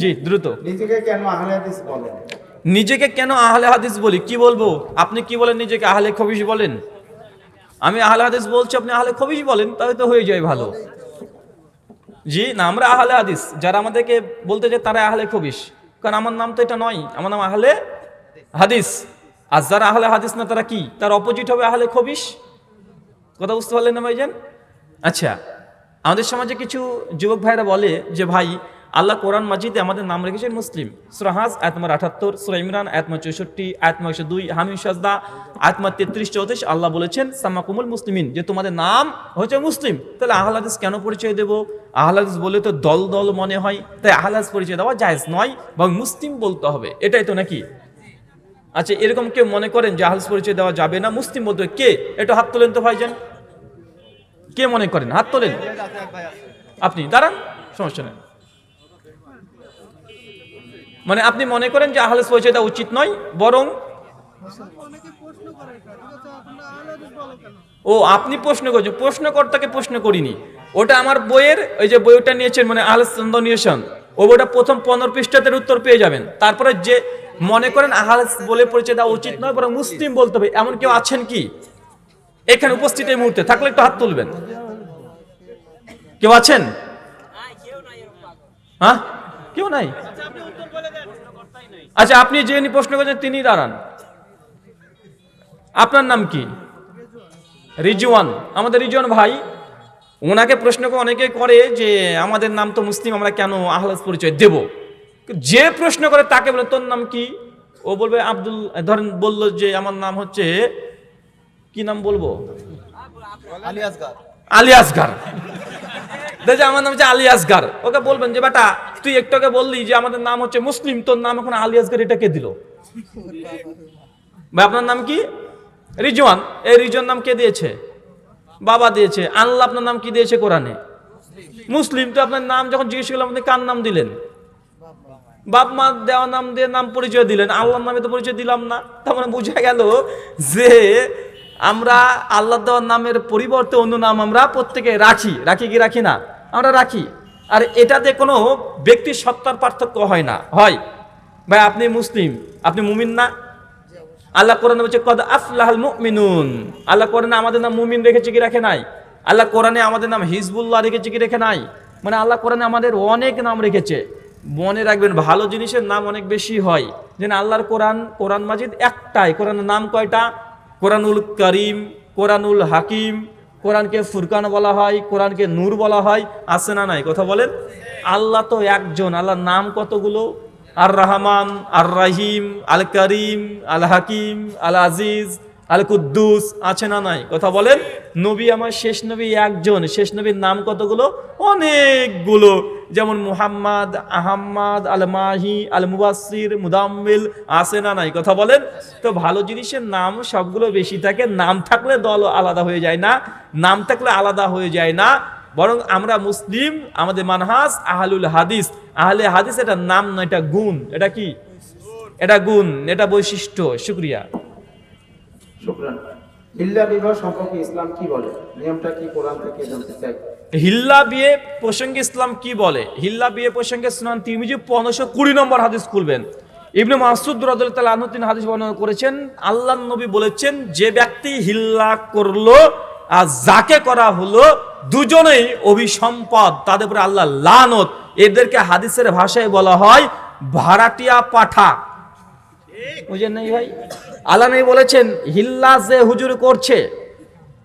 জি দ্রুত। নিজেকে কেন আহলে হাদিস বলেন? নিজেকে কেন আহলে হাদিস বলি? কি বলব? আপনি কি বলেন নিজেকে আহলে খবিশ বলেন? আমি আহলে হাদিস বলছি আপনি আহলে খবিশ বলেন তাহলে তো হয়ে যায় ভালো। জি না আমরা আহলে হাদিস। যারা আমাদেরকে বলতে যে তারা আহলে খবিশ। কারণ আমার নাম তো এটা নয় আমার নাম আহলে হাদিস। আর যারা আহলে হাদিস না তারা কি? তার অপোজিট হবে আহলে খবিশ? কথা বুঝতে পারলেন না ভাইজান? আচ্ছা আমাদের সমাজে কিছু যুবক ভাইরা বলে যে, ভাই, আল্লাহ কোরআন মাজিদে আমাদের নাম রেখেছেন মুসলিম। সুরাহাজ আয়তমার আঠাত্তর সুরা ইমরান আয়তমা চৌষট্টি আয়তমা একশো দুই, হামিম সাজদা আয়তমা তেত্রিশ, চৌত্রিশ। আল্লাহ বলেছেন, সামাকুমুল মুসলিমিন, যে তোমাদের নাম হচ্ছে মুসলিম, তাহলে আহলাদিস কেন পরিচয় দেবো? আহলাদিস বলে তো দল দল মনে হয়, তাই আহলাদিস পরিচয় দেওয়া জায়েজ নয় এবং মুসলিম বলতে হবে। এটাই তো নাকি? আচ্ছা এরকম কেউ মনে করেন যে আহলাদিস পরিচয় দেওয়া যাবে না? মুসলিম বলতে কে? একটু হাত তোলেন তো ভাইজান। কে মনে করেন? হাত তোলেন। আপনি দাঁড়ান সমস্যা নেই। মানে আপনি মনে করেন যে আহলে পরিচয় দেওয়া উচিত নয় বরং এটা, ও আপনি প্রশ্ন করছেন প্রশ্নকর্তাকে প্রশ্ন করিনি। ওটা আমার বইয়ের ওই যে বইটা নিয়েছেন মানে আহলে নিয়েছেন ও বইটা প্রথম পনেরো পৃষ্ঠাতের উত্তর পেয়ে যাবেন। তারপরে যে মনে করেন আহলে বলে পরিচয় দেওয়া উচিত নয় বরং মুসলিম বলতে হবে এমন কেউ আছেন কি? এখানে উপস্থিত এই মুহূর্তে থাকলে একটু হাত তুলবেন। কেউ আছেন? হ্যাঁ? কেউ নাই? আচ্ছা আপনি যে প্রশ্ন করছেন তিনি দাঁড়ান। আপনার নাম কি? রিজওয়ান। আমাদের রিজওয়ান ভাই ওনাকে প্রশ্ন করে অনেকে করে যে আমাদের নাম তো মুসলিম আমরা কেন আহলাস পরিচয় দেব? যে প্রশ্ন করে তাকে বলে তোর নাম কি? ও বলবে আব্দুল ধরেন বলল যে আমার নাম হচ্ছে কি নাম বলব? আলিয়াসগার আসগার দেখে আমার নাম হচ্ছে আলী আসগার। ওকে বলবেন যে, বেটা, তুই একটু আগে বললি যে আমাদের নাম হচ্ছে মুসলিম, তোর নাম এখন আলী আসগার, এটা কে দিল? ভাই, আপনার নাম কি? রিজওয়ান। এই রিজওয়ান নাম কে দিয়েছে? বাবা দিয়েছে। আল্লাহ আপনার নাম কি দিয়েছে কোরআনে? মুসলিম। তো আপনার নাম যখন জিজ্ঞেস করলাম, আপনি কার নাম দিলেন? বাপ মা দেওয়া নাম দিয়ে নাম পরিচয় দিলেন। আল্লাহর নামে তো পরিচয় দিলাম না। তার মানে বোঝা গেল যে আমরা আল্লাহ দেওয়ার নামের পরিবর্তে অন্য নাম আমরা প্রত্যেকে রাখি। রাখি কি, রাখি না? আমরা রাখি। আর এটাতে কোনো ব্যক্তির সত্তার পার্থক্য হয় না। হয়। ভাই, আপনি মুসলিম, আপনি মুমিন না? আল্লাহ কোরআনে বলছে, কদ আফলাহাল মুমিনুন। আল্লাহ কোরআনে আমাদের নাম মুমিন রেখেছে কি রেখে নাই? আল্লাহ কোরআনে আমাদের নাম হিজবুল্লাহ রেখেছে কি রেখে নাই? মানে আল্লাহ কোরআনে আমাদের অনেক নাম রেখেছে। মনে রাখবেন, ভালো জিনিসের নাম অনেক বেশি হয়। যেন আল্লাহর কোরআন কোরআন মাজিদ একটাই। কোরআনের নাম কয়টা? কোরআনুল করিম, কোরআনুল হাকিম কোরআনকে ফুরকান বলা হয়, কোরআনকে নূর বলা হয়, আছে না নাই? কথা বলেন। আল্লাহ তো একজন, আল্লাহর নাম কতগুলো? আর রহমান আর রাহিম আল করিম আল হাকিম আল আজিজ আল কুদ্দুস আছে না নাই? কথা বলেন। নবী আমার শেষ নবী একজন। শেষ নবীর নাম কতগুলো? অনেকগুলো। যেমন মুহাম্মদ, আহম্মদ আল মাহি আল মুবাসির মুদাম্মিল আছে না নাই? কথা বলেন। তো ভালো জিনিসের নাম সবগুলো বেশি থাকে। নাম থাকলে দল আলাদা হয়ে যায় না। নাম থাকলে আলাদা হয়ে যায় না। বরং আমরা মুসলিম, আমাদের মানহাস আহলুল হাদিস। আহলে হাদিস এটা নাম নয়, এটা গুণ। এটা কি? এটা গুণ, এটা বৈশিষ্ট্য। শুক্রিয়া। শুক্রান হিল্লা বিবাহ সম্পর্কে ইসলাম কি বলে? নিয়মটা কি কোরআন থেকে জানতে চাই? হিল্লা বিয়ে প্রসঙ্গে ইসলাম কি বলে? হিল্লা বিয়ে প্রসঙ্গে সুনান তিরমিজি পনেরোশো কুড়ি নম্বর হাদিস খুলবেন। ইবনে মাসুদ রাদিয়াল্লাহু আনহু তিনি হাদিস বর্ণনা করেছেন আল্লাহ নবী বলেছেন যে ব্যক্তি হিল্লা করল আর যাকে করা হলো দুজনেই অভিসম্পদ তাদের উপরে আল্লাহ লানত। এদেরকে হাদিসের ভাষায় বলা হয় ভাড়াটিয়া পাঠা। বুঝেন নাই ভাই? আল্লাহ নবী বলেছেন হিল্লা যে হুজুর করছে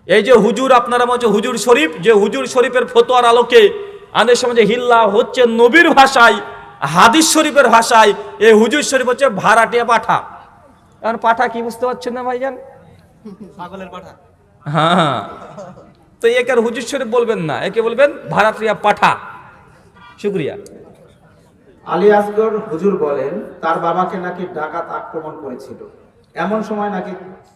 এই যে হুজুর আপনারা বলছে হুজুর শরীফ যে হুজুর শরীফের ফতোয়ার আলোকে আমাদের সমাজে হিল্লা হচ্ছে নবীর ভাষায় হাদিস শরীফের ভাষায় এই হুজুর শরীফ হচ্ছে ভাড়াটিয়া পাঠা। কারণ পাঠা কি বুঝতে পারছেন না ভাইজান? হ্যাঁ। তো একে আর হুজুর শরীফ বলবেন না একে বলবেন ভাড়াটিয়া পাঠা। শুক্রিয়া। আলী আসগর হুজুর বলেন, তার বাবাকে নাকি ডাকাত আক্রমণ করেছিল। এমন সময় নাকি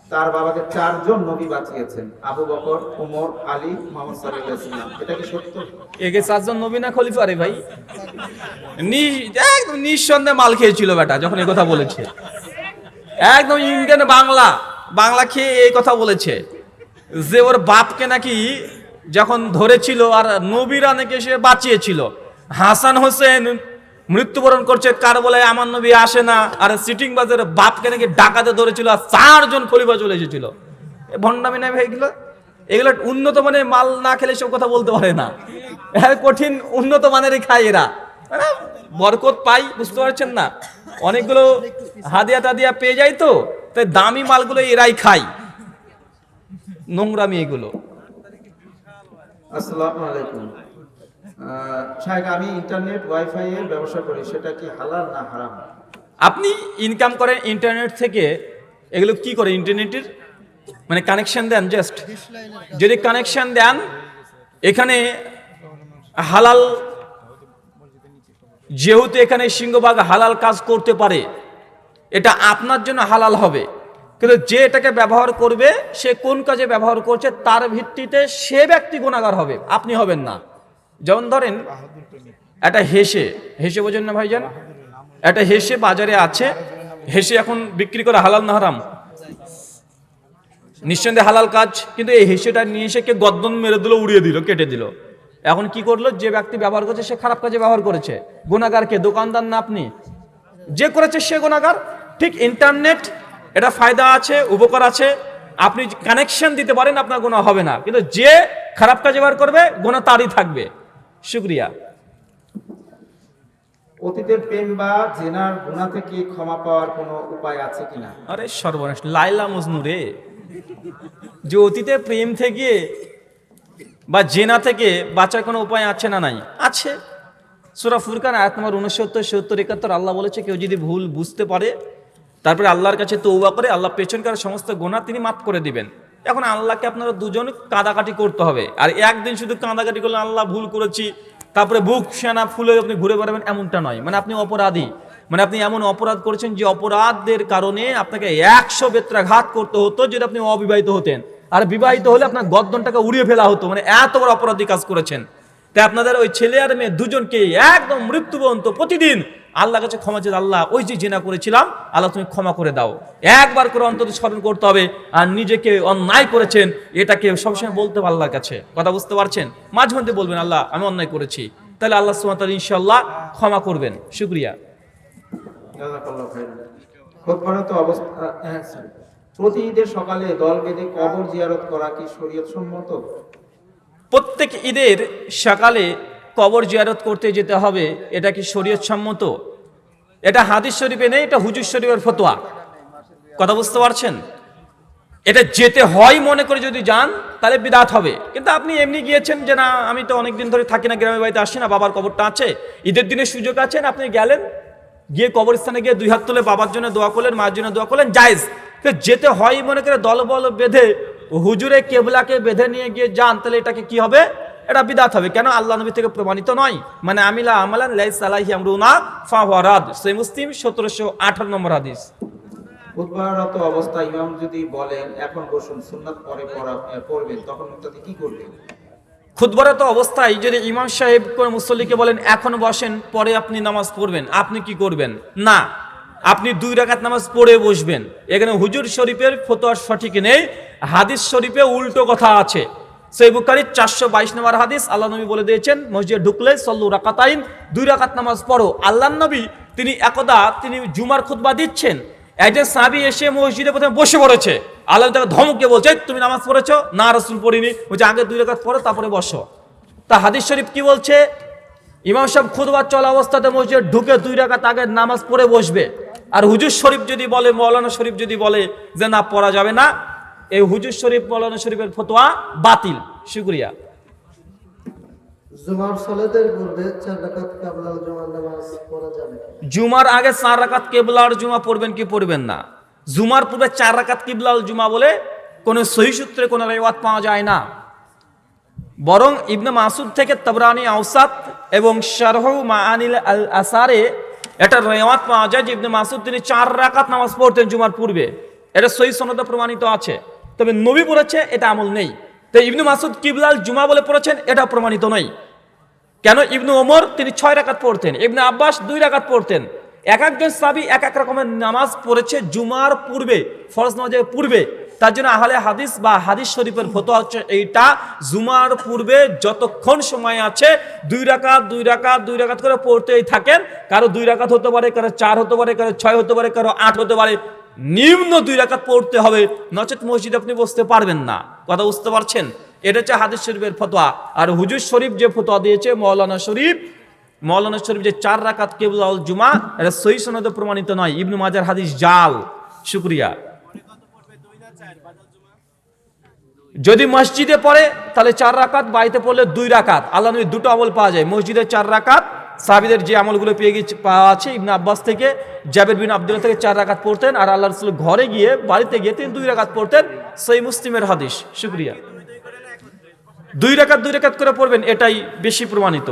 তার বাবাকে চারজন নবী বাঁচিয়েছেন, আবু বকর, উমর, আলী, মোহাম্মদ সাল্লাল্লাহু এটা কি সত্য? একে চারজন নবীনা খলিফা রে ভাই? নি- একদম নিঃসন্দেহে মাল খেয়েছিল বেটা, যখন এই কথা বলেছে। একদম ইন্ডিয়ান বাংলা বাংলা খেয়ে এই কথা বলেছে। যে ওর বাপকে নাকি যখন ধরেছিল আর নবীরা নাকি সে বাঁচিয়েছিল। হাসান হোসেন মৃত্যুবরণ করছে, কার বলে আমার নবী আসে না? আর সিটিং বাজার বাপকে নাকি ডাকাতে ধরেছিল আর চারজন খলিফা চলে এসেছিল। ভণ্ডামি ভাই এগুলো? এগুলো উন্নত মানের মাল না খেলে সব কথা বলতে পারে না। কঠিন উন্নত মানেরই খায় এরা। এরা বরকত পাই, বুঝতে পারছেন না? অনেকগুলো হাদিয়া টাদিয়া পেয়ে যায় তো, তাই দামি মালগুলো এরাই খায়। নোংরামি এগুলো। আসসালামু আলাইকুম। শাহেখ আমি ইন্টারনেট ওয়াইফাই এর ব্যবসা করি, সেটা কি হালাল না হারাম? আপনি ইনকাম করেন ইন্টারনেট থেকে, এগুলো কি করে ইন্টারনেটের মানে কানেকশন দেন জাস্ট যদি কানেকশন দেন, এখানে হালাল, যেহেতু এখানে সিংহভাগ হালাল কাজ করতে পারে, এটা আপনার জন্য হালাল হবে। কিন্তু যে এটাকে ব্যবহার করবে, সে কোন কাজে ব্যবহার করছে, তার ভিত্তিতে সে ব্যক্তি গুণাগার হবে, আপনি হবেন না। যেমন ধরেন একটা হেসে হেসে বোঝেন না ভাইজান? একটা হেসে বাজারে আছে, হেসে এখন বিক্রি করে হালাল না হারাম? নিঃসন্দেহে হালাল কাজ, কিন্তু এই হেসেটা নিয়ে এসে কে গদ্দন মেরে দিল, উড়িয়ে দিল, কেটে দিল। এখন কি করল? যে ব্যক্তি ব্যবহার করছে, সে খারাপ কাজে ব্যবহার করেছে। গুণাগার কে? দোকানদার না আপনি? যে করেছে সে গুণাগার ঠিক ইন্টারনেট এটা ফায়দা আছে, উপকার আছে। আপনি কানেকশন দিতে পারেন, আপনার গুণা হবে না। কিন্তু যে খারাপ কাজে ব্যবহার করবে গুণা তারই থাকবে। শুক্রিয়া। অতীতের প্রেম বা জেনার গুণা থেকে ক্ষমা পাওয়ার কোনো উপায় আছে কিনা? আরে সর্বনাশ লাইলা মজনু রে। যে অতীতে প্রেম থেকে বা জেনা থেকে বাঁচার কোনো উপায় আছে না নাই? আছে। সুরা ফুরকান আয়াত নম্বর উনসত্তর সত্তর একাত্তর আল্লাহ বলেছে কেউ যদি ভুল বুঝতে পারে তারপরে আল্লাহর কাছে তৌবা করে আল্লাহ পেছনকার সমস্ত গোনা তিনি মাফ করে দিবেন। এখন আল্লাহকে আপনারা দুজন কাদাকাটি করতে হবে। আর একদিন শুধু কাঁদাকাটি করলে আল্লাহ ভুল করেছি, তারপরে বুক, সেনা ফুলে আপনি ঘুরে বেড়াবেন, এমনটা নয়। মানে আপনি অপরাধী। মানে আপনি এমন অপরাধ করেছেন যে অপরাধের কারণে আপনাকে একশো বেত্রাঘাত করতে হতো যদি আপনি অবিবাহিত হতেন। আর বিবাহিত হলে আপনার গদ্দনটাকে উড়িয়ে ফেলা হতো মানে এত বড় অপরাধী কাজ করেছেন। তাই আপনাদের ওই ছেলে আর মেয়ে দুজনকে একদম মৃত্যুবন্ত প্রতিদিন আল্লাহ কাছে ক্ষমা চেয়ে আল্লাহ ওই যে জেনা করেছিলাম আল্লাহ তুমি ক্ষমা করে দাও। একবার করে অন্তত স্মরণ করতে হবে আর নিজেকে অন্যায় করেছেন এটাকে সবসময় বলতে হবে আল্লাহর কাছে। কথা বুঝতে পারছেন? মাঝে মধ্যে বলবেন আল্লাহ আমি অন্যায় করেছি। তাহলে আল্লাহ সুমাত ইনশাল্লাহ ক্ষমা করবেন। শুক্রিয়া। অবস্থা হ্যাঁ, প্রতি ঈদের সকালে দল বেঁধে কবর জিয়ারত করা কি শরীয়ত সম্মত প্রত্যেক ঈদের সকালে কবর জিয়ারত করতে যেতে হবে, এটা কি শরীয়ত সম্মত? এটা হাদিস শরীফে নেই, এটা হুজুর শরীফের ফতোয়া। কথা বুঝতে পারছেন? এটা যেতে হয় মনে করে যদি যান, তাহলে বিদাত হবে। কিন্তু আপনি এমনি গিয়েছেন যে না, আমি তো অনেকদিন ধরে থাকি না, গ্রামের বাড়িতে আসি না, বাবার কবরটা আছে, ঈদের দিনে সুযোগ আছেন আপনি গেলেন? গিয়ে কবরস্থানে গিয়ে দুই হাত তুলে বাবার জন্য দোয়া করলেন, মায়ের জন্য দোয়া করলেন, জায়েজ। তো যেতে হয় মনে করে দলবল বেঁধে হুজুরে কেবলাকে বেঁধে নিয়ে গিয়ে যান, তাহলে এটাকে কি হবে? এটা বিদাত হবে। কেন? আল্লাহ নবী থেকে প্রমাণিত নয়। মানে আমিলা আমালান লাইস আলাহি আমরুনা ফাওয়ারাদ সেই মুসলিম সতেরোশো আঠারো নম্বর হাদিস। খুতবারত অবস্থায় ইমাম যদি বলেন এখন বসুন সুন্নাত পরে পড়া পড়বেন তখন তাতে কি করবেন খুদবরত অবস্থায় যদি ইমাম সাহেব কোন মুসল্লিকে বলেন এখন বসেন পরে আপনি নামাজ পড়বেন আপনি কি করবেন? না। আপনি দুই রাকাত নামাজ পড়ে বসবেন। এখানে হুজুর শরীফের ফতোয়ার সঠিক নেই। হাদিস শরীফে উল্টো কথা আছে। সেই বুকারির চারশো বাইশ নম্বর হাদিস, আল্লাহ নবী বলে দিয়েছেন, মসজিদে ঢুকলে সল্লু রাকাতাইন, দুই রাকাত নামাজ পড়ো। আল্লাহ নবী তিনি একদা তিনি জুমার খুতবা দিচ্ছেন। একজন সাবি এসে মসজিদে প্রথমে বসে পড়েছে। আল্লাহ তাকে ধমক বলছে তুমি নামাজ পড়েছো? না, রসুল পড়িনি। বলছে, আগে দুই রেখাত পড়ো, তারপরে বসো। তা হাদিস শরীফ কি বলছে? ইমাম সাহেব খুদবা চলা অবস্থাতে মসজিদে ঢুকে দুই রাকাত আগে নামাজ পড়ে বসবে। আর হুজুর শরীফ যদি বলে, মৌলানা শরীফ যদি বলে যে, না, পড়া যাবে না। এই হুজুর শরীফ মৌলানা শরীফের ফতোয়া বাতিল। শুক্রিয়া। জুমার সলাতের পূর্বে চার রাকাত কাবলাল জুমার নামাজ পড়া যাবে জুমার আগে চার রাকাত কেবলার জুমা পড়বেন কি পড়বেন না? জুমার পূর্বে চার রাকাত কিবলাল জুমা বলে কোনো সহি সূত্রে কোনো রেওয়াত পাওয়া যায় না। বরং ইবনে মাসুদ থেকে তবরানি আউসাত এবং শারহ মাআনিল আল আসারে এটা রেওয়াত পাওয়া যায় যে ইবনে মাসুদ তিনি চার রাকাত নামাজ পড়তেন জুমার পূর্বে। এটা সহি সনদে প্রমাণিত আছে। তবে নবী পড়েছে, এটা আমল নেই। তো ইবনু মাসুদ কিবলাল জুমা বলে পড়েছেন এটা প্রমাণিত নয়। কেন? ইবনু ওমর, তিনি ছয় রাকাত পড়তেন। ইবনু আব্বাস, দুই রাকাত পড়তেন। এক একজন সাবি এক এক রকমের নামাজ পড়েছে জুমার পূর্বে, ফরজ নামাজের পূর্বে। তার জন্য আহলে হাদিস বা হাদিস শরীফের ফতোয়া হচ্ছে এইটা, জুমার পূর্বে যতক্ষণ সময় আছে, দুই রাকাত দুই রাকাত দুই রাকাত করে পড়তেই থাকেন। কারও দুই রাকাত হতে পারে, কারও চার হতে পারে, কারও ছয় হতে পারে, কারও আট হতে পারে। নিম্ন দুই রাকাত পড়তে হবে। নচেত মসজিদে আপনি বসতে পারবেন না। কথা বুঝতে পারছেন? এটা হচ্ছে হাদিস শরীফের ফতোয়া। আর হুজুর শরীফ যে ফতোয়া দিয়েছে মৌলানা শরীফ মৌলানা শরীফ যে চার রাকাত কেবল আল জুমা, এটা সহি সনদে প্রমাণিত নয়। ইবনু মাজার হাদিস জাল। শুক্রিয়া। যদি মসজিদে পড়ে, তাহলে চার রাকাত, বাড়িতে পড়লে দুই রাকাত। আল্লাহ দুটো আমল পাওয়া যায়। মসজিদে চার রাকাত সাহাবিদের যে আমলগুলো পেয়ে গেছে পাওয়া আছে, ইবনে আব্বাস থেকে, জাবের বিন আবদুল্লাহ থেকে চার রাকাত পড়তেন, আর আল্লাহ রসুল ঘরে গিয়ে, বাড়িতে গিয়ে তিনি দুই রাকাত পড়তেন সেই মুসলিমের হাদিস। শুক্রিয়া। দুই রাকাত দুই রাকাত করে পড়বেন, এটাই বেশি প্রমাণিত।